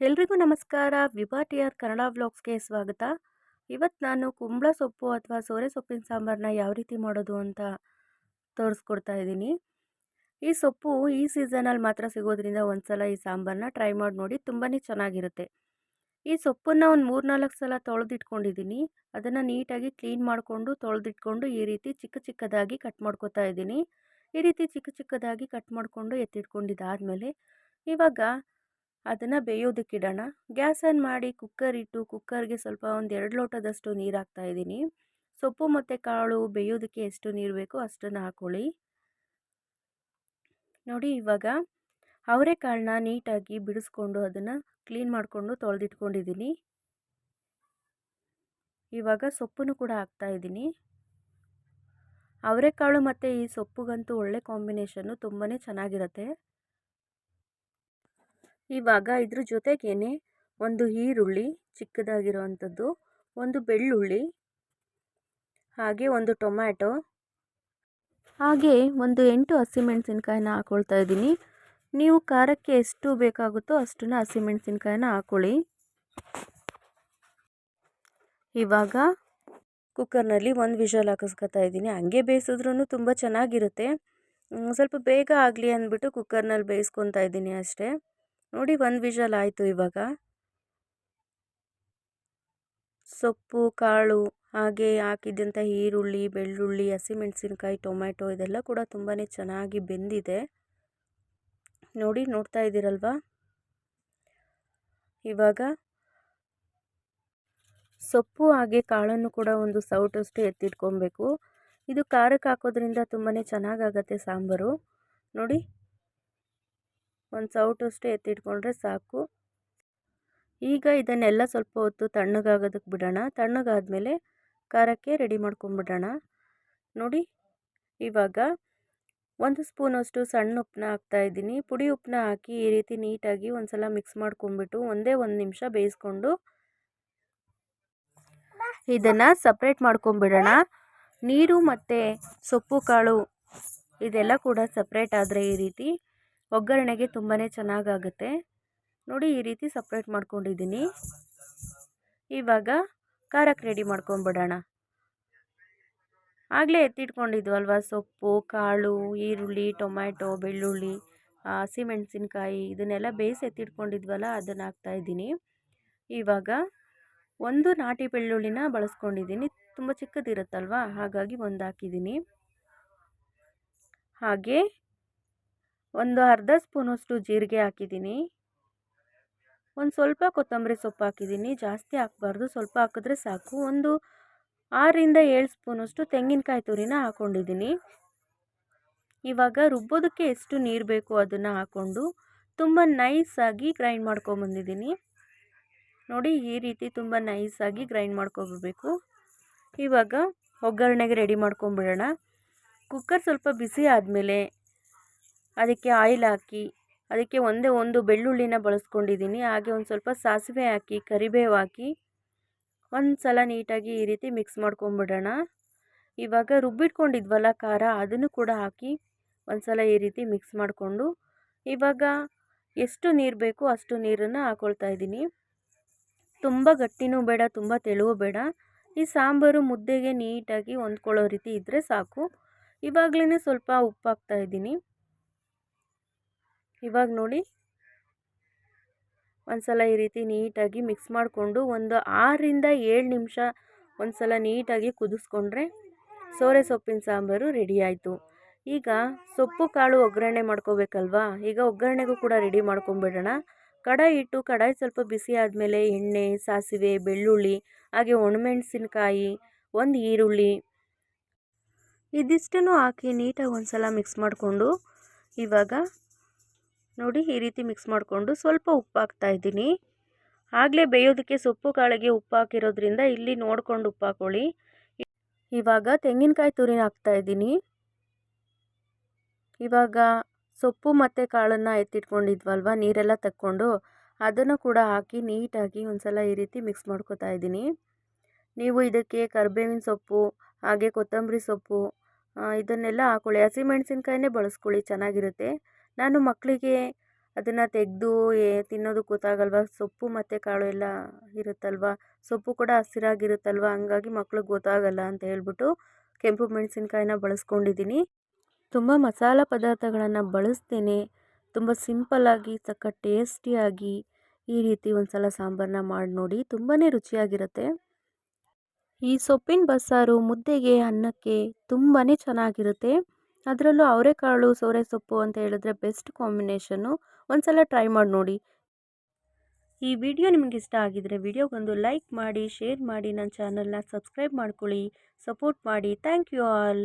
ಎಲ್ರಿಗೂ ನಮಸ್ಕಾರ. Vibha T R Kannada ವ್ಲಾಗ್ಸ್ಗೆ ಸ್ವಾಗತ. ಇವತ್ತು ನಾನು ಕುಂಬಳ ಸೊಪ್ಪು ಅಥವಾ ಸೋರೆ ಸೊಪ್ಪಿನ ಸಾಂಬಾರನ್ನ ಯಾವ ರೀತಿ ಮಾಡೋದು ಅಂತ ತೋರಿಸ್ಕೊಡ್ತಾ ಇದ್ದೀನಿ. ಈ ಸೊಪ್ಪು ಈ ಸೀಸನಲ್ಲಿ ಮಾತ್ರ ಸಿಗೋದ್ರಿಂದ ಒಂದ್ಸಲ ಈ ಸಾಂಬಾರನ್ನ ಟ್ರೈ ಮಾಡಿ ನೋಡಿ ತುಂಬಾ ಚೆನ್ನಾಗಿರುತ್ತೆ. ಈ ಸೊಪ್ಪನ್ನು ಒಂದು ಮೂರು ನಾಲ್ಕು ಸಲ ತೊಳೆದಿಟ್ಕೊಂಡಿದ್ದೀನಿ. ಅದನ್ನು ನೀಟಾಗಿ ಕ್ಲೀನ್ ಮಾಡಿಕೊಂಡು ತೊಳೆದಿಟ್ಕೊಂಡು ಈ ರೀತಿ ಚಿಕ್ಕ ಚಿಕ್ಕದಾಗಿ ಕಟ್ ಮಾಡ್ಕೊತಾ ಇದ್ದೀನಿ. ಈ ರೀತಿ ಚಿಕ್ಕ ಚಿಕ್ಕದಾಗಿ ಕಟ್ ಮಾಡಿಕೊಂಡು ಎತ್ತಿಟ್ಕೊಂಡಿದ್ದಾದಮೇಲೆ ಇವಾಗ ಅದನ್ನು ಬೇಯೋದಕ್ಕಿಡೋಣ ಗ್ಯಾಸ್ ಆನ್ ಮಾಡಿ ಕುಕ್ಕರ್ ಇಟ್ಟು ಕುಕ್ಕರ್ಗೆ ಸ್ವಲ್ಪ ಒಂದು ಎರಡು ಲೋಟದಷ್ಟು ನೀರು ಹಾಕ್ತಾ ಇದ್ದೀನಿ. ಸೊಪ್ಪು ಮತ್ತು ಕಾಳು ಬೇಯೋದಕ್ಕೆ ಎಷ್ಟು ನೀರು ಬೇಕೋ ಅಷ್ಟನ್ನು ಹಾಕ್ಕೊಳ್ಳಿ ನೋಡಿ ಇವಾಗ ಅವರೆಕಾಳನ್ನ ನೀಟಾಗಿ ಬಿಡಿಸ್ಕೊಂಡು ಅದನ್ನು ಕ್ಲೀನ್ ಮಾಡಿಕೊಂಡು ತೊಳೆದಿಟ್ಕೊಂಡಿದ್ದೀನಿ. ಇವಾಗ ಸೊಪ್ಪನ್ನು ಕೂಡ ಹಾಕ್ತಾ ಇದ್ದೀನಿ. ಅವರೆಕಾಳು ಮತ್ತು ಈ ಸೊಪ್ಪುಗಂತೂ ಒಳ್ಳೆ ಕಾಂಬಿನೇಷನ್ನು ತುಂಬಾ ಚೆನ್ನಾಗಿರುತ್ತೆ. ಇವಾಗ ಇದ್ರ ಜೊತೆಗೇನೆ ಒಂದು ಈರುಳ್ಳಿ ಚಿಕ್ಕದಾಗಿರುವಂಥದ್ದು, ಒಂದು ಬೆಳ್ಳುಳ್ಳಿ, ಹಾಗೆ ಒಂದು ಟೊಮ್ಯಾಟೊ, ಹಾಗೆ ಒಂದು ಎಂಟು ಹಸಿಮೆಣಸಿನ್ಕಾಯಿನ ಹಾಕ್ಕೊಳ್ತಾ ಇದ್ದೀನಿ. ನೀವು ಖಾರಕ್ಕೆ ಎಷ್ಟು ಬೇಕಾಗುತ್ತೋ ಅಷ್ಟನ್ನು ಹಸಿಮೆಣಸಿನ್ಕಾಯಿನ ಹಾಕ್ಕೊಳ್ಳಿ ಇವಾಗ ಕುಕ್ಕರ್ನಲ್ಲಿ ಒಂದು ವಿಷಲ್ ಹಾಕಿಸ್ಕೊತಾ ಇದ್ದೀನಿ. ಹಂಗೆ ಬೇಯಿಸಿದ್ರೂ ತುಂಬ ಚೆನ್ನಾಗಿರುತ್ತೆ. ಸ್ವಲ್ಪ ಬೇಗ ಆಗಲಿ ಅಂದ್ಬಿಟ್ಟು ಕುಕ್ಕರ್ನಲ್ಲಿ ಬೇಯಿಸ್ಕೊತಾ ಇದ್ದೀನಿ ಅಷ್ಟೇ. ನೋಡಿ ಒಂದು ವಿಷಲ್ ಆಯಿತು ಇವಾಗ. ಸೊಪ್ಪು, ಕಾಳು, ಹಾಗೆ ಹಾಕಿದ್ದಂಥ ಈರುಳ್ಳಿ, ಬೆಳ್ಳುಳ್ಳಿ ಹಸಿಮೆಣಸಿನ್ಕಾಯಿ ಟೊಮ್ಯಾಟೊ ಇದೆಲ್ಲ ಕೂಡ ತುಂಬಾ ಚೆನ್ನಾಗಿ ಬೆಂದಿದೆ. ನೋಡಿ ನೋಡ್ತಾ ಇದ್ದೀರಲ್ವಾ? ಇವಾಗ ಸೊಪ್ಪು ಹಾಗೆ ಕಾಳನ್ನು ಕೂಡ ಒಂದು ಸೌಟಷ್ಟು ಎತ್ತಿಟ್ಕೊಬೇಕು. ಇದು ಖಾರಕ್ಕೆ ಹಾಕೋದ್ರಿಂದ ತುಂಬಾ ಚೆನ್ನಾಗಾಗತ್ತೆ ಸಾಂಬಾರು. ನೋಡಿ. ಒಂದು ಸೌಟಷ್ಟು ಎತ್ತಿಟ್ಕೊಂಡ್ರೆ ಸಾಕು. ಈಗ ಇದನ್ನೆಲ್ಲ ಸ್ವಲ್ಪ ಹೊತ್ತು ತಣ್ಣಗಾಗೋದಕ್ಕೆ ಬಿಡೋಣ. ತಣ್ಣಗಾದಮೇಲೆ ಖಾರಕ್ಕೆ ರೆಡಿ ಮಾಡ್ಕೊಂಬಿಡೋಣ. ನೋಡಿ, ಇವಾಗ ಒಂದು ಸ್ಪೂನಷ್ಟು ಸಣ್ಣ ಉಪ್ಪನ್ನ ಹಾಕ್ತಾಯಿದ್ದೀನಿ ಪುಡಿ ಉಪ್ಪನ್ನ ಹಾಕಿ ಈ ರೀತಿ ನೀಟಾಗಿ ಒಂದು ಸಲ ಮಿಕ್ಸ್ ಮಾಡ್ಕೊಂಬಿಟ್ಟು ಒಂದೇ ಒಂದು ನಿಮಿಷ ಬೇಯಿಸ್ಕೊಂಡು ಇದನ್ನು ಸಪ್ರೇಟ್ ಮಾಡ್ಕೊಂಬಿಡೋಣ. ನೀರು ಮತ್ತು ಸೊಪ್ಪು, ಕಾಳು ಇದೆಲ್ಲ ಕೂಡ ಸಪ್ರೇಟ್ ಆದರೆ ಈ ರೀತಿ ಒಗ್ಗರಣೆಗೆ ತುಂಬಾ ಚೆನ್ನಾಗಾಗುತ್ತೆ. ನೋಡಿ ಈ ರೀತಿ ಸಪ್ರೇಟ್ ಮಾಡ್ಕೊಂಡಿದ್ದೀನಿ. ಇವಾಗ ಖಾರಕ್ಕೆ ರೆಡಿ ಮಾಡ್ಕೊಂಬಿಡೋಣ. ಆಗಲೇ ಎತ್ತಿಟ್ಕೊಂಡಿದ್ವಲ್ವ ಸೊಪ್ಪು, ಕಾಳು, ಈರುಳ್ಳಿ, ಟೊಮ್ಯಾಟೊ, ಬೆಳ್ಳುಳ್ಳಿ ಹಸಿಮೆಣಸಿನ್ಕಾಯಿ ಇದನ್ನೆಲ್ಲ ಬೇಯಿಸಿ ಎತ್ತಿಟ್ಕೊಂಡಿದ್ವಲ್ಲ ಅದನ್ನು ಹಾಕ್ತಾಯಿದ್ದೀನಿ ಇವಾಗ ಒಂದು ನಾಟಿ ಬೆಳ್ಳುಳ್ಳಿನ ಬಳಸ್ಕೊಂಡಿದ್ದೀನಿ. ತುಂಬ ಚಿಕ್ಕದಿರುತ್ತಲ್ವ? ಹಾಗಾಗಿ ಒಂದು ಹಾಕಿದ್ದೀನಿ. ಹಾಗೆ ಒಂದು ಅರ್ಧ ಸ್ಪೂನಷ್ಟು ಜೀರಿಗೆ ಹಾಕಿದ್ದೀನಿ. ಒಂದು ಸ್ವಲ್ಪ ಕೊತ್ತಂಬರಿ ಸೊಪ್ಪು ಹಾಕಿದ್ದೀನಿ. ಜಾಸ್ತಿ ಹಾಕ್ಬಾರ್ದು. ಸ್ವಲ್ಪ ಹಾಕಿದ್ರೆ ಸಾಕು. ಒಂದು ಆರರಿಂದ ಏಳು ಸ್ಪೂನಷ್ಟು ತೆಂಗಿನಕಾಯಿ ತುರಿನ ಹಾಕ್ಕೊಂಡಿದ್ದೀನಿ ಇವಾಗ ರುಬ್ಬೋದಕ್ಕೆ ಎಷ್ಟು ನೀರು ಬೇಕು ಅದನ್ನು ಹಾಕ್ಕೊಂಡು ತುಂಬ ನೈಸಾಗಿ ಗ್ರೈಂಡ್ ಮಾಡ್ಕೊಂಬಂದಿದ್ದೀನಿ ನೋಡಿ ಈ ರೀತಿ ತುಂಬ ನೈಸಾಗಿ ಗ್ರೈಂಡ್ ಮಾಡ್ಕೊಬೇಕು. ಇವಾಗ ಒಗ್ಗರಣೆಗೆ ರೆಡಿ ಮಾಡ್ಕೊಂಬಿಡೋಣ ಕುಕ್ಕರ್ ಸ್ವಲ್ಪ ಬಿಸಿ ಆದಮೇಲೆ ಅದಕ್ಕೆ ಆಯಿಲ್ ಹಾಕಿ, ಅದಕ್ಕೆ ಒಂದೇ ಒಂದು ಬೆಳ್ಳುಳ್ಳಿನ ಬಳಸ್ಕೊಂಡಿದ್ದೀನಿ. ಹಾಗೆ ಒಂದು ಸ್ವಲ್ಪ ಸಾಸಿವೆ ಹಾಕಿ, ಕರಿಬೇವು ಹಾಕಿ ಒಂದು ಸಲ ನೀಟಾಗಿ ಈ ರೀತಿ ಮಿಕ್ಸ್ ಮಾಡ್ಕೊಂಬಿಡೋಣ. ಇವಾಗ ರುಬ್ಬಿಟ್ಕೊಂಡಿದ್ವಲ್ಲ ಖಾರ, ಅದನ್ನು ಕೂಡ ಹಾಕಿ ಒಂದು ಸಲ ಈ ರೀತಿ ಮಿಕ್ಸ್ ಮಾಡಿಕೊಂಡು, ಇವಾಗ ಎಷ್ಟು ನೀರು ಬೇಕು ಅಷ್ಟು ನೀರನ್ನು ಹಾಕ್ಕೊಳ್ತಾ ಇದ್ದೀನಿ. ತುಂಬ ಗಟ್ಟಿನೂ ಬೇಡ, ತುಂಬ ತೆಳುವು ಬೇಡ. ಈ ಸಾಂಬಾರು ಮುದ್ದೆಗೆ ನೀಟಾಗಿ ಹೊಂದ್ಕೊಳ್ಳೋ ರೀತಿ ಇದ್ದರೆ ಸಾಕು. ಇವಾಗಲೇ ಸ್ವಲ್ಪ ಉಪ್ಪು ಹಾಕ್ತಾ ಇದ್ದೀನಿ. ಇವಾಗ ನೋಡಿ. ಒಂದು ಸಲ ಈ ರೀತಿ ನೀಟಾಗಿ ಮಿಕ್ಸ್ ಮಾಡಿಕೊಂಡು ಒಂದು ಆರರಿಂದ ಏಳು ನಿಮಿಷ ಒಂದು ಸಲ ನೀಟಾಗಿ ಕುದಿಸ್ಕೊಂಡ್ರೆ ಸೋರೆ ಸೊಪ್ಪಿನ ಸಾಂಬಾರು ರೆಡಿ ಆಯಿತು. ಈಗ ಸೊಪ್ಪು ಕಾಳು ಒಗ್ಗರಣೆ ಮಾಡ್ಕೋಬೇಕಲ್ವಾ? ಈಗ ಒಗ್ಗರಣೆಗೂ ಕೂಡ ರೆಡಿ ಮಾಡ್ಕೊಂಬಿಡೋಣ. ಕಡಾಯಿ ಇಟ್ಟು ಕಡಾಯಿ ಸ್ವಲ್ಪ ಬಿಸಿ ಆದಮೇಲೆ ಎಣ್ಣೆ, ಸಾಸಿವೆ, ಬೆಳ್ಳುಳ್ಳಿ, ಹಾಗೆ ಒಣಮೆಣಸಿನ್ಕಾಯಿ, ಒಂದು ಈರುಳ್ಳಿ ಇದಿಷ್ಟನ್ನು ಹಾಕಿ ನೀಟಾಗಿ ಒಂದು ಸಲ ಮಿಕ್ಸ್ ಮಾಡಿಕೊಂಡು ಇವಾಗ ನೋಡಿ ಈ ರೀತಿ ಮಿಕ್ಸ್ ಮಾಡಿಕೊಂಡು ಸ್ವಲ್ಪ ಉಪ್ಪು ಹಾಕ್ತಾ ಇದ್ದೀನಿ. ಆಗಲೇ ಬೇಯೋದಕ್ಕೆ ಸೊಪ್ಪು ಕಾಳಿಗೆ ಉಪ್ಪು ಹಾಕಿರೋದ್ರಿಂದ ಇಲ್ಲಿ ನೋಡ್ಕೊಂಡು ಉಪ್ಪು ಹಾಕೊಳ್ಳಿ. ಇವಾಗ ತೆಂಗಿನಕಾಯಿ ತುರಿನ ಹಾಕ್ತಾ ಇದ್ದೀನಿ. ಇವಾಗ ಸೊಪ್ಪು ಮತ್ತು ಕಾಳನ್ನು ಎತ್ತಿಟ್ಕೊಂಡಿದ್ವಲ್ವ, ನೀರೆಲ್ಲ ತಕ್ಕೊಂಡು ಅದನ್ನು ಕೂಡ ಹಾಕಿ ನೀಟಾಗಿ ಒಂದು ಸಲ ಈ ರೀತಿ ಮಿಕ್ಸ್ ಮಾಡ್ಕೊತಾ ಇದ್ದೀನಿ. ನೀವು ಇದಕ್ಕೆ ಕರ್ಬೇವಿನ ಸೊಪ್ಪು, ಹಾಗೆ ಕೊತ್ತಂಬರಿ ಸೊಪ್ಪು ಇದನ್ನೆಲ್ಲ ಹಾಕೊಳ್ಳಿ. ಹಸಿಮೆಣಸಿನ್ಕಾಯಿನೇ ಬಳಸ್ಕೊಳ್ಳಿ, ಚೆನ್ನಾಗಿರುತ್ತೆ. ನಾನು ಮಕ್ಕಳಿಗೆ ಅದನ್ನು ತೆಗೆದು, ಏ, ತಿನ್ನೋದಕ್ಕೆ ಗೊತ್ತಾಗಲ್ವ? ಸೊಪ್ಪು ಮತ್ತು ಕಾಳು ಎಲ್ಲ ಇರುತ್ತಲ್ವ? ಸೊಪ್ಪು ಕೂಡ ಹಸಿರಾಗಿರುತ್ತಲ್ವ? ಹಂಗಾಗಿ ಮಕ್ಳಿಗೆ ಗೊತ್ತಾಗಲ್ಲ ಅಂತ ಹೇಳ್ಬಿಟ್ಟು ಕೆಂಪು ಮೆಣಸಿನ್ಕಾಯಿನ ಬಳಸ್ಕೊಂಡಿದ್ದೀನಿ. ತುಂಬ ಮಸಾಲೆ ಪದಾರ್ಥಗಳನ್ನು ಬಳಸ್ತೇನೆ. ತುಂಬ ಸಿಂಪಲ್ಲಾಗಿ ಸಕ್ಕ ಟೇಸ್ಟಿಯಾಗಿ ಈ ರೀತಿ ಒಂದು ಸಲ ಸಾಂಬಾರನ್ನ ಮಾಡಿ ನೋಡಿ ತುಂಬಾ ರುಚಿಯಾಗಿರುತ್ತೆ. ಈ ಸೊಪ್ಪಿನ ಬಸ್ಸಾರು ಮುದ್ದೆಗೆ, ಅನ್ನಕ್ಕೆ ತುಂಬಾ ಚೆನ್ನಾಗಿರುತ್ತೆ. ಅದರಲ್ಲೂ ಅವರೆಕಾಳು ಸೋರೆ ಸೊಪ್ಪು ಅಂತ ಹೇಳಿದ್ರೆ ಬೆಸ್ಟ್ ಕಾಂಬಿನೇಷನ್ನು ಒಂದ್ಸಲ ಟ್ರೈ ಮಾಡಿ ನೋಡಿ. ಈ ವಿಡಿಯೋ ನಿಮಗೆ ಇಷ್ಟ ಆಗಿದರೆ ವಿಡಿಯೋಗೊಂದು ಲೈಕ್ ಮಾಡಿ ಶೇರ್ ಮಾಡಿ ನನ್ನ ಚಾನಲ್ನ ಸಬ್ಸ್ಕ್ರೈಬ್ ಮಾಡ್ಕೊಳ್ಳಿ ಸಪೋರ್ಟ್ ಮಾಡಿ. Thank you all